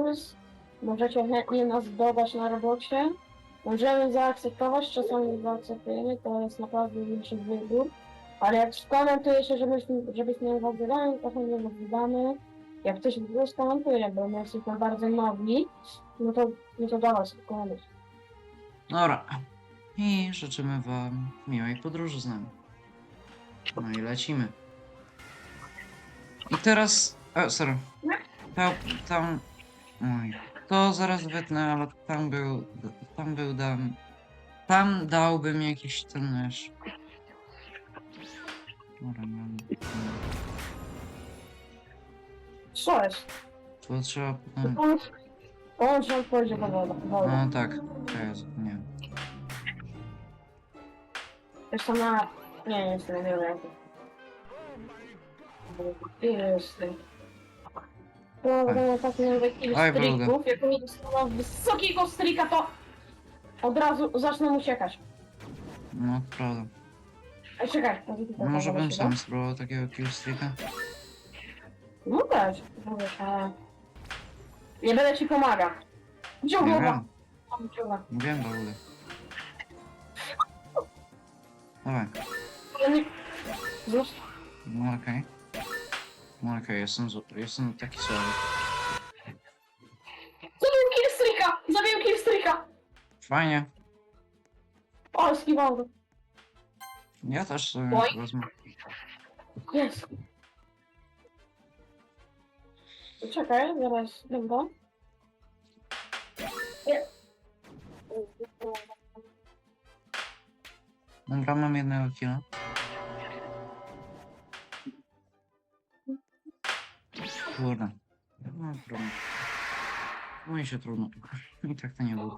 plus. Możecie chętnie nas dodać na robocie. Możemy zaakceptować, czasami zaakceptujemy, to jest naprawdę większy wybór. Ale jak skomentujecie, żebyśmy, żebyśmy was wydali, to chętnie was wydamy. Jak ktoś skomentuje, bo my jesteśmy bardzo nowi, no to, no to do was komentarz. Dobra. I życzymy wam miłej podróży z nami. No i lecimy. I teraz... O, sorry. Tam... Oj. To zaraz wytnę, ale tam był... Tam był dam... Tam dałbym jakiś ten wiesz... Dobra, mam... Co jest? To trzeba potem... Odpowiedź do woda. woda. No tak, to ja zapomniałem. Jeszcze na... Nie, nie jestem, nie wiem. Jestem. Prowadzenie takich takich Oj, Bruda. strików, jak mi dostaną wysokiego strika, to od razu zaczną uciekać. No, prawda. Ej, czekaj, może tutaj Może bym sam tak? spróbował takiego killstreaka. No też, mówisz, ale... Nie będę ci pomagał. Gdzie Nie głowa? wiem, Tam dziura. wiem, Baule. Dawaj. Ale nie... No okej. No okej, jestem, zł- jestem taki słaby. Zabił killstreaka! Zabił killstreaka! Fajnie. O, skiwał go. Ja też sobie Oj. wezmę. Jest. Czekaj, zaraz, dobra. Nie. Dobra, mam jednego killa. Kurde. No trudno. No i się trudno. I tak to nie był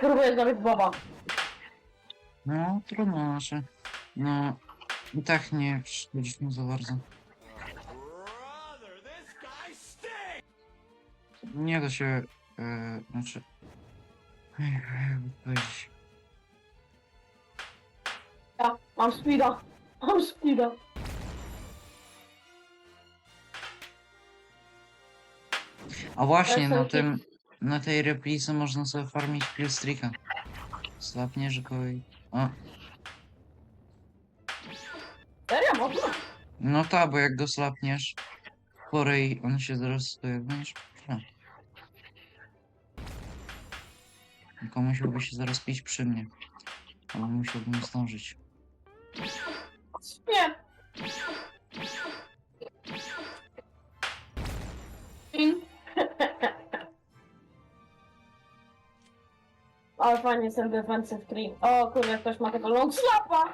Próbuję zabić Boba. No, trudno, znaczy. No, i tak nie szkodzimy za bardzo. Nie da się, e, znaczy... Jakby powiedzieć. Ja, mam speeda. Mam speeda. A właśnie, na tym, na tej replice można sobie farmić killstreaka. Slapniesz go i... O, Serio, można? no tak, bo jak go slapniesz, porej on się jak będziesz... No. Tylko musiałby się zaraz pić przy mnie. Ale musiałbym zdążyć. Nie. Ale fajnie jest ten defensive tree. O kurde, ktoś ma tego long slapa.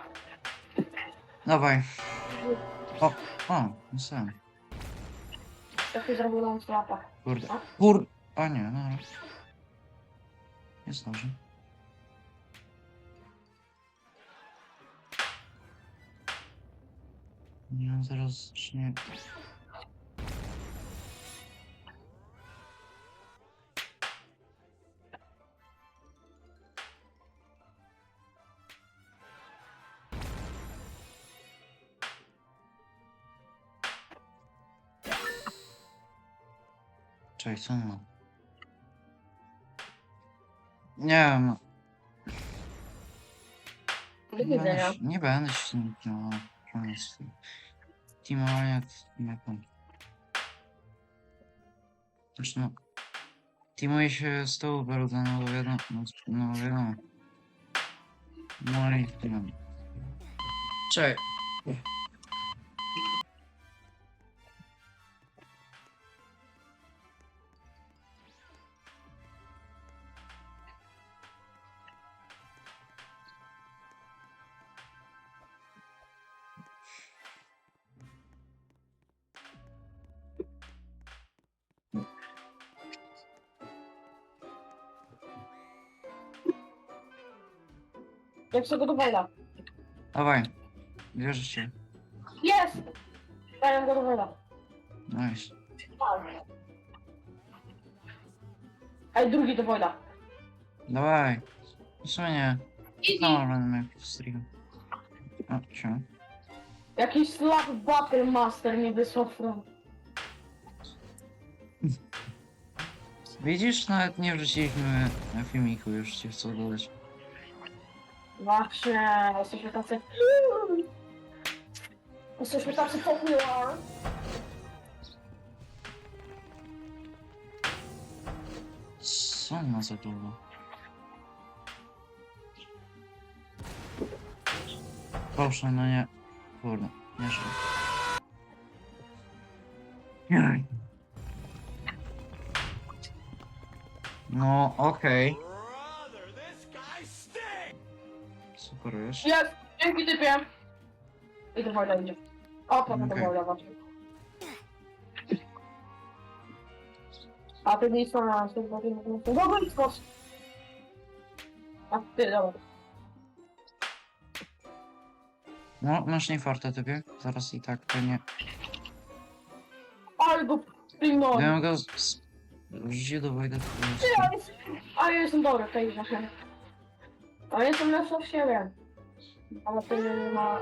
Dawaj. O, o, no sam. Ktoś zrobił long slapa. Kurde. Kur... A nie, no. Nie zdążę. Nie, on zaraz zacznie... Co on ma? Nie wiem. Do Nie widzenia. będę, się- nie będę się tym no, koniec. Teamowania teamuje się z tą bardzo, no bo wiadomo, no, no wiadomo. No i no. Czekaj. Dawaj. Wierzę w ciebie. Jest! Daję go do Wojda. Nice. Ej, drugi do Wojda. Dawaj. W sumie nie. Easy. No, będę miał jakiś stream. O, cię. Jakiś slap battle master mi wysłał from. Widzisz, nawet nie wrzuciliśmy na filmiku już ci chcę dodać. Właśnie, jesteśmy tacy... Jesteśmy tacy popular. Co ona za długo? Proszę, no nie. Kurde, nie żyję. No, okej. Super jest. Dzięki typie! I do Wojda idzie. O, potem do Okej. Wojda właśnie. A ty nie godzinie. Dobra, idź kos. A ty, dobra. No, masz nie farta typie. Zaraz i tak to nie. Go pilnąłem. Gdybym go z... wrzucił do to. Ja jest- A ja jestem dobry w tej. A ja jestem lepszy od siebie. Ale ty nie ma...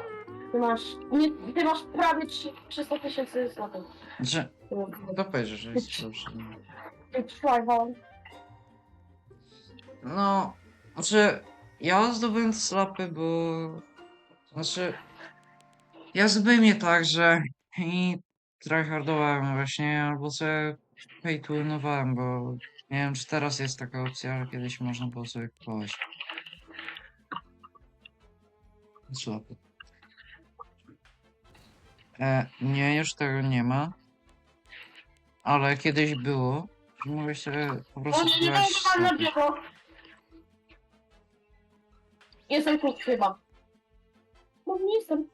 Ty masz... Nie, ty masz prawie trzy- 300 tysięcy złotych. Znaczy, to powiedzieć, że jest dobrze. Ty trwaj, No, znaczy, ja zdobyłem te slapy, bo... Znaczy, ja zdobyłem je tak, że i tryhardowałem właśnie, albo sobie pay to winowałem, bo nie wiem, czy teraz jest taka opcja, ale kiedyś można było sobie kupować. Slapy. E, nie, już tego nie ma. Ale kiedyś było, mogłeś sobie po prostu nie, nie na slapy. niego! Jestem tu chyba. No nie jestem.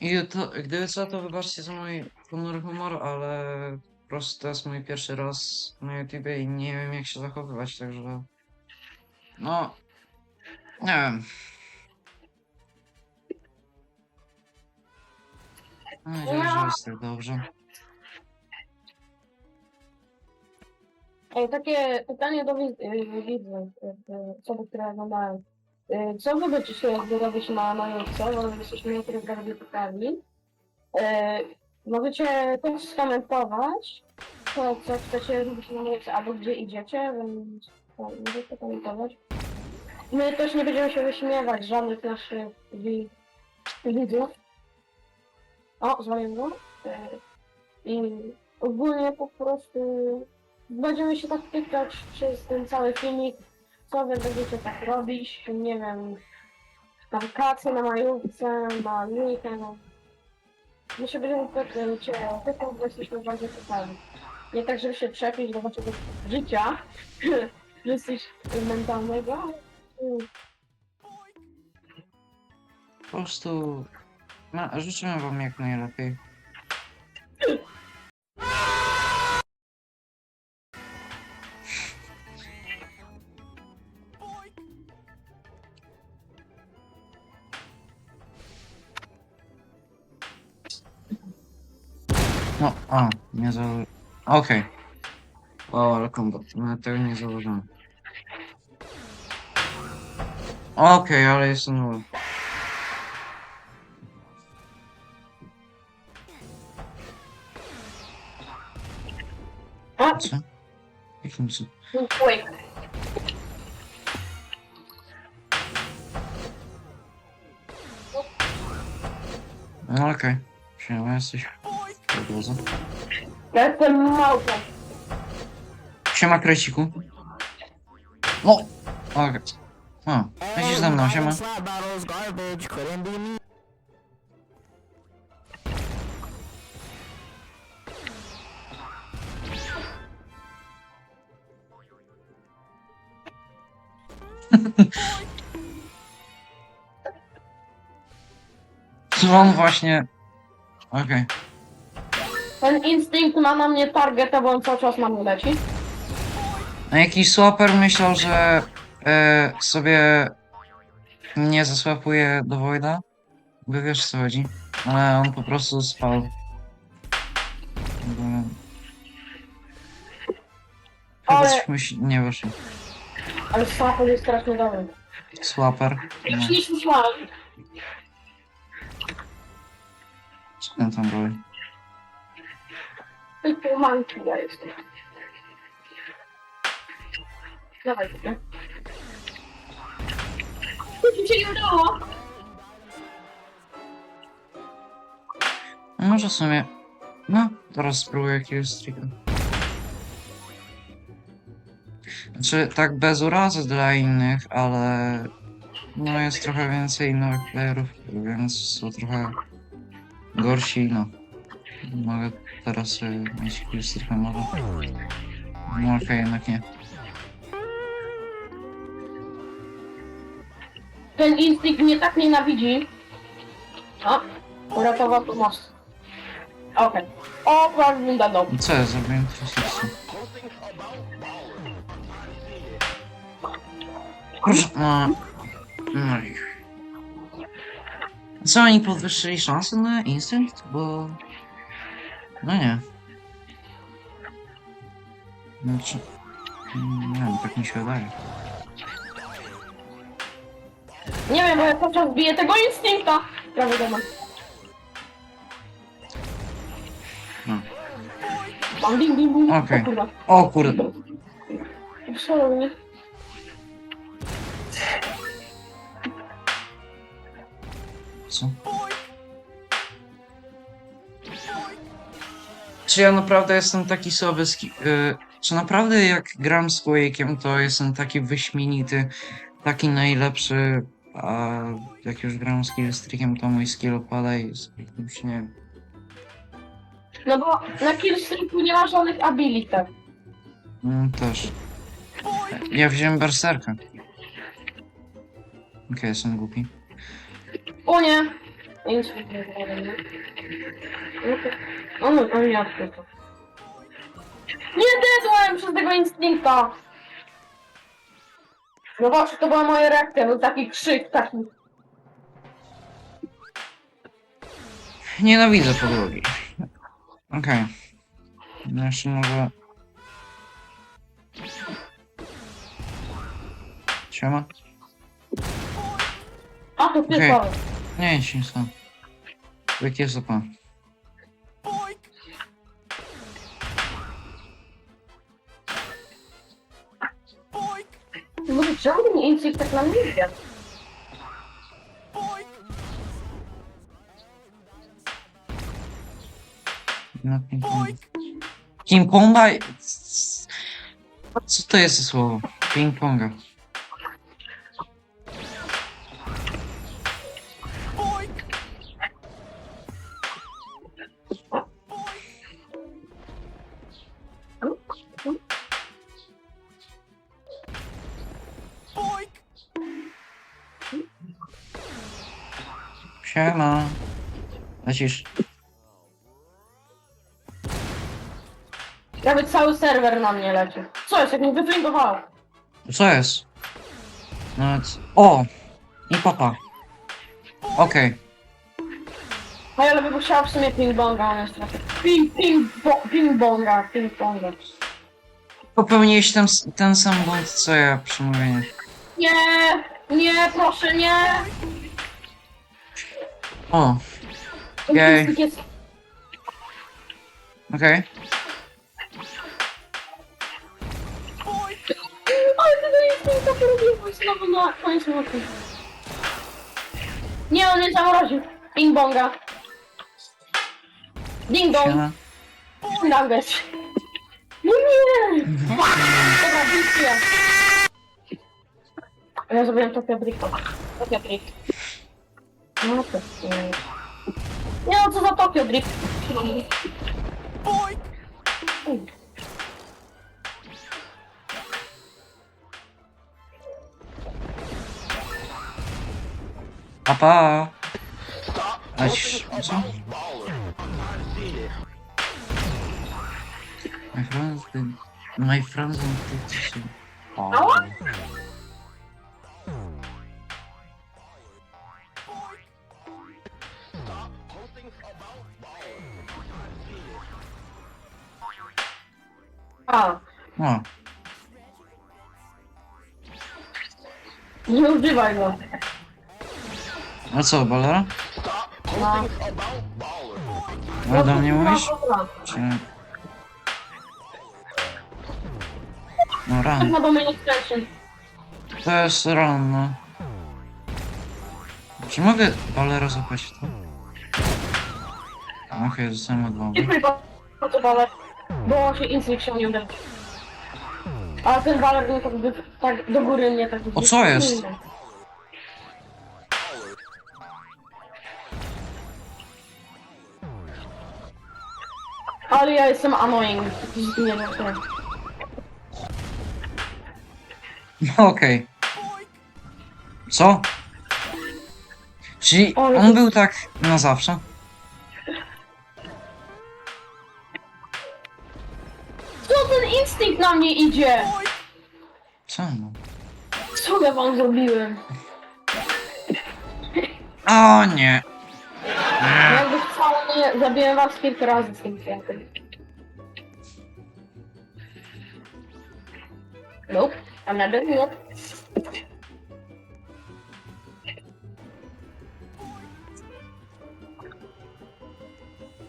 I to, gdyby to wybaczcie za mój ponury humor, ale prostu to jest mój pierwszy raz na YouTubie i nie wiem jak się zachowywać, także... No... Nie wiem. Mam nadzieję, że jest tak dobrze. Ej, takie pytanie do widz- y, widzów, y, y, osoby, które oglądają. Y, Co wy jakby robić na majówce, bo jesteśmy bardziej pytani. Y, Możecie też skomentować, to, co chcecie robić na majówce, albo gdzie idziecie, więc no, możecie komentować. My też nie będziemy się wyśmiewać żadnych naszych wi- widzów. O, zwaliłem go. Y, I ogólnie po prostu będziemy się tak pytać przez ten cały filmik, co wy będziecie tak robić, nie wiem, na wakacje, na majówce, na weekend. My się będziemy pytać, pytać, bo jesteśmy bardziej pytani. Nie tak, żeby się przepić do waszego życia, że jesteś mentalnego. Mm, Po prostu... No, życzymy wam jak najlepiej. No, a, nie założyłem. Okej. O, ale combat. No, tego nie założyłem. Okej, ale jestem nowy. A, Co? Jakim cud? Ja jestem małpą. Siema, kresiku. No! Okej. A, lecisz ze mną, siema. Slap battles, garbage, couldn't be me. Czy on właśnie... Okej. Ten instynkt ma na mnie targeta, bo on cały czas na mnie leci. A jakiś swaper myślał, że e, sobie nie zasłapuje do Voida? Bo wiesz co chodzi. Ale on po prostu spał. Bo... Chyba Ale- coś musi... nie wyszło. Ale Sapol jest strasznie dobry. Swaper. No. Niż myślałem. Co on tam robi? Ty pomanki ja jestem. Dawaj, nie? Mi się nie udało. Może w sumie... No, teraz spróbuję jakiegoś strika. Znaczy, tak bez urazy dla innych, ale... No jest trochę więcej nowych playerów, więc są trochę gorsi, no. Mogę teraz sobie mieć jakiegoś strika może. No okej, jednak nie. Ten instynkt mnie tak nienawidzi. O, uratował tu most. Okej. O, prawie bym dał. I co ja zrobiłem? Przecież... Kurczę, no... No i... Co, oni podwyższyli szanse na instynkt? Bo... No nie. Znaczy... Nie wiem, tak mi się wydaje. Nie wiem, bo ja cały czas biję tego instynkta. Prawie doma. No. Ding ding ding. Okej. O kurwa. O kurde. Absolutnie. Co? Czy ja naprawdę jestem taki słaby z... ki- y, czy naprawdę jak gram z Quake'iem, to jestem taki wyśmienity, taki najlepszy, a jak już gram z Killstreakiem, to mój skill opada i z już nie wiem. No bo na killstreaku nie ma żadnych ability. Mm, też. Ja wziąłem berserka. Okej, jestem głupi. O nie! Instynkt nie było, nie? Okej. O no, on nie odkryto. Nie dedłem przez tego instynkta! No właśnie, to była moja reakcja, był taki krzyk, taki... Nienawidzę podłogi. Okej. No Jeszcze może... Siema? A to ty okay. Nie, nic się nie stało. Jak jest to pan? Może czemu ten instynkt tak na mnie idzie? No, ping-pong. Ping-ponga? Co to jest za słowo? Ping-ponga. Cały serwer na mnie leci. Co jest, jak mnie wyflinkowało? Co jest? Nawet... O! I papa. Okej. A ja bym chciała w sumie ping-bonga, on jest. Ping, ping, bo, ping-bonga, ping-bonga. Popełniłeś ten, ten sam błąd co ja przy mówieniu. Nie, nie, proszę, nie! O, Ten Jej. instynkt jest... okej. Instynkta porobiłem znowu na koniec roku. Nie, on nie zamroził. Ping-bonga. Ding-dong. Siema. Nuggets. No nie! Dobra, dziękuję. Ja zrobiłem Tokyo Brick. Tokyo Brick. No to nie. Nie no, co za Tokyo Brick? Papa. Lecisz. Co? My friends, did- my friends? A, O, nie używaj go. A co, balera? No. Ale do mnie mówisz? Czy... No ran. To jest ran, no. Czy mogę balera zapać w to? Okej, zostałem od bomby. Dziękuję bardzo, Baler. Bo się się nie uda. Ale ten Baler był tak, tak do góry mnie tak O, co jest? Ale ja jestem annoying. Nie co. No okej. Co? Czyli Ale on był tak na zawsze? Co ten instynkt na mnie idzie? Co no? Co ja wam zrobiłem? O nie! Jakby wcale nie zabiłem was kilka razy z tym kwiatem. Nope, I'm not doing it.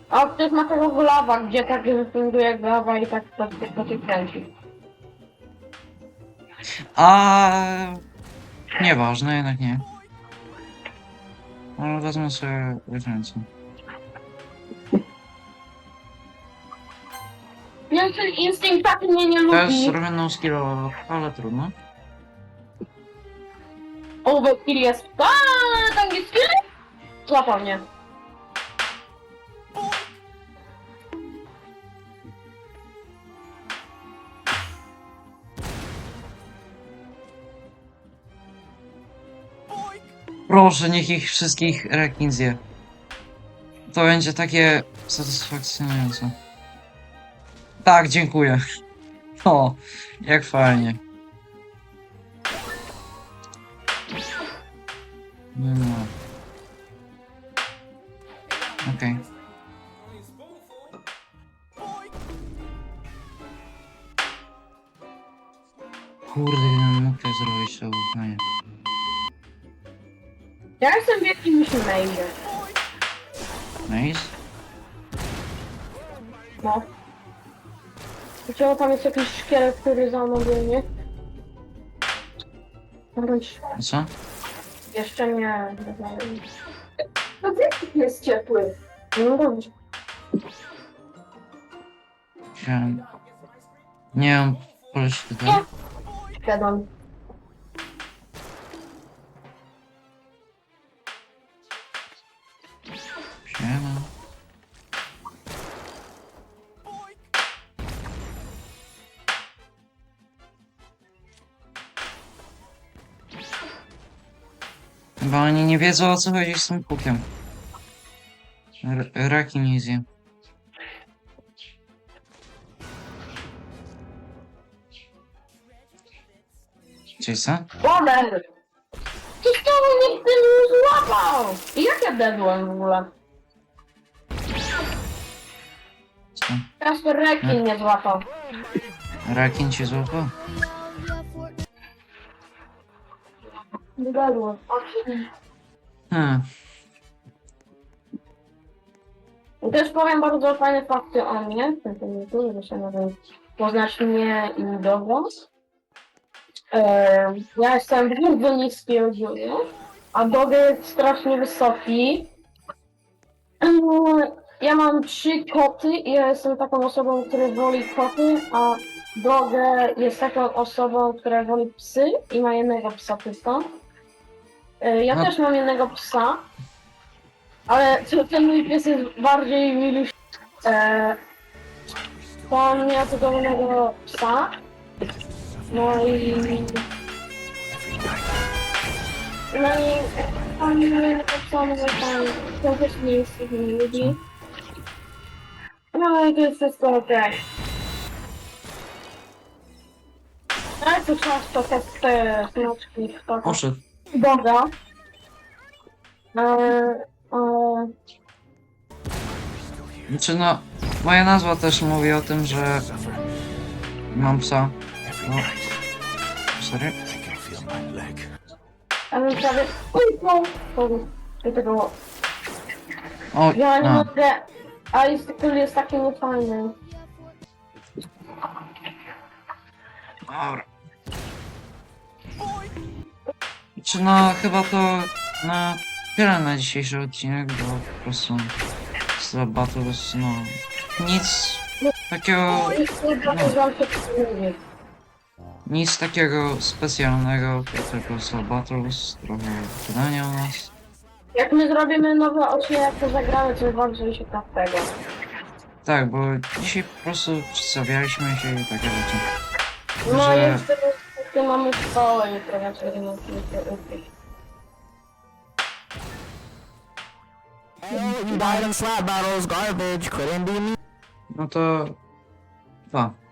A ktoś ma tego w lawa, gdzie tak wygląduje jak lawa i tak to, to się kręci. A Nieważne, jednak nie. Ale wezmę sobie różnicę. Więc ten instynkt tak mnie nie To jest lubi. zrobione skillowo, ale trudno. Overkill jest... Aaaa, tam jest kill? Złapał mnie. Proszę, niech ich wszystkich rekin zje. To będzie takie satysfakcjonujące. Tak, dziękuję. O, jak fajnie. Jestem w jakimś mailie. Nice. No. Dlaczego tam jest jakiś szkielet, który za mną biegnie? Wróć. A co? Jeszcze nie. No ty jest ciepły. No. Chciałem... Nie mam polecić tutaj. Wiadomo. Siema. Chyba oni nie wiedzą o co chodzi z tym kukiem. R- Raki nie zje. Czyli co? Boner! Przecież to nikt nie złapał! I jak ja dedłem w ogóle? Co? Kasper Rekin nie złapał. Rakin cię złapał? Hmm. I też powiem bardzo fajne fakty o mnie w filmiku, żeby się może poznać mnie i dobrą. Ja jestem bardzo niski ogólnie, a Doge jest strasznie wysoki. Ja mam trzy koty i ja jestem taką osobą, która woli koty, a Doge jest taką osobą, która woli psy i ma jednego psa tylko. Eee, ja No. też mam jednego psa, ale to- ten mój pies jest bardziej miluś. E, to on miał cudownego psa. No i... No i on miał psa, no bo tam to też nie jest tych ludzi. No i to jest wszystko okej. tu często te, te smaczki w to Poszedł. Dobra. Eee, eee, Znaczy no, moja nazwa też mówi o tym, że mam psa. No. Sorry. ja bym prawie... Uj, no! Sorry. Do tego... O, Ja nie a, mogę... A jest, który jest taki niefajny. dobra. Czy no, chyba to na tyle na dzisiejszy odcinek, bo po prostu Slap Battles, no, nic takiego, się mówi. nic takiego specjalnego, to tylko Slap Battles, trochę gadania o nas. Jak my zrobimy nowy odcinek, to zagramy coś bardziej ciekawego. Tak, bo dzisiaj po prostu przedstawialiśmy się i takie rzeczy. No Że- jeszcze jeszcze mamy szkołę jutro, musieli się uczyć. Oh, you died in slap battles, garbage, couldn't be me. No to... Pa.